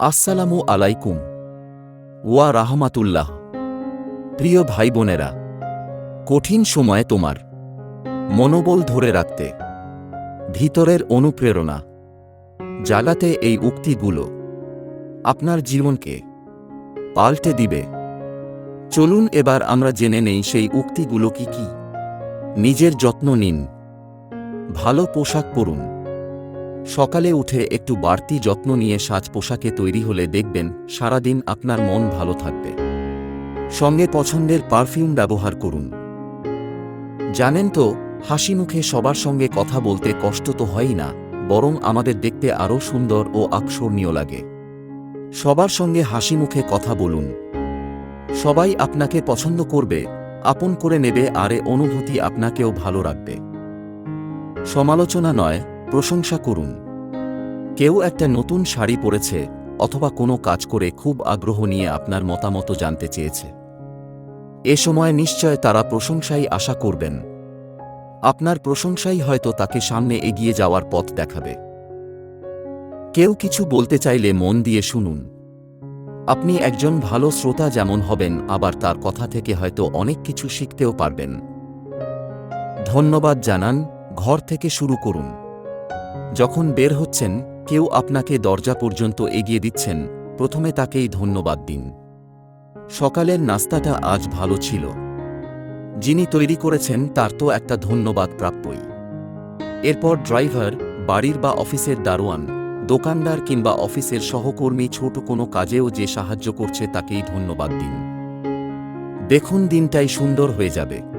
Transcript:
আসসালামু আলাইকুম। ওয়া রাহমাতুল্লাহ। প্রিয় ভাই বোনেরা কঠিন সময়ে তোমার। মনোবল ধরে রাখতে। ভিতরের অনুপ্রেরণা। জাগাতে এই উক্তিগুলো আপনার জীবনকে পাল্টে দিবে। চলুন এবার আমরা জেনে নেই সেই উক্তিগুলো কি কি। নিজের যত্ন নিন। ভালো পোশাক পরুন। সকালে উঠে একটু বাড়তি যত্ন নিয়ে সাজ পোশাকে তৈরি হলে দেখবেন সারাদিন আপনার মন ভালো থাকবে। সঙ্গে পছন্দের পারফিউম ব্যবহার করুন। জানেন তো, হাসি মুখে সবার সঙ্গে কথা বলতে কষ্ট তো হয়ই না, বরং আমাদের দেখতে আরও সুন্দর ও আকর্ষণীয় লাগে। সবার সঙ্গে হাসি মুখে কথা বলুন। সবাই আপনাকে পছন্দ করবে, আপন করে নেবে, আর অনুভূতি আপনাকেও ভালো রাখবে। সমালোচনা নয় প্রশংসা করুন। কেউ একটা নতুন শাড়ি পরেছে অথবা কোনো কাজ করে খুব আগ্রহ নিয়ে আপনার মতামত জানতে চেয়েছে। এ সময় নিশ্চয় তারা প্রশংসাই আশা করবেন। আপনার প্রশংসাই হয়তো তাকে সামনে এগিয়ে যাওয়ার পথ দেখাবে। কেউ কিছু বলতে চাইলে মন দিয়ে শুনুন। আপনি একজন ভালো শ্রোতা যেমন হবেন, আবার তার কথা থেকে হয়তো অনেক কিছু শিখতেও পারবেন। ধন্যবাদ জানান, ঘর থেকে শুরু করুন। যখন বের হচ্ছেন, কেউ আপনাকে দরজা পর্যন্ত এগিয়ে দিচ্ছেন। প্রথমে তাকেই ধন্যবাদ দিন। সকালের নাস্তাটা আজ ভালো ছিল। যিনি তৈরি করেছেন, তার তো একটা ধন্যবাদ প্রাপ্যই। এরপর ড্রাইভার, বাড়ির বা অফিসের দারোয়ান, দোকানদার কিংবা অফিসের সহকর্মী ছোট কোনো কাজেও যে সাহায্য করছে, তাকেই ধন্যবাদ দিন। দেখুন দিনটাই সুন্দর হয়ে যাবে।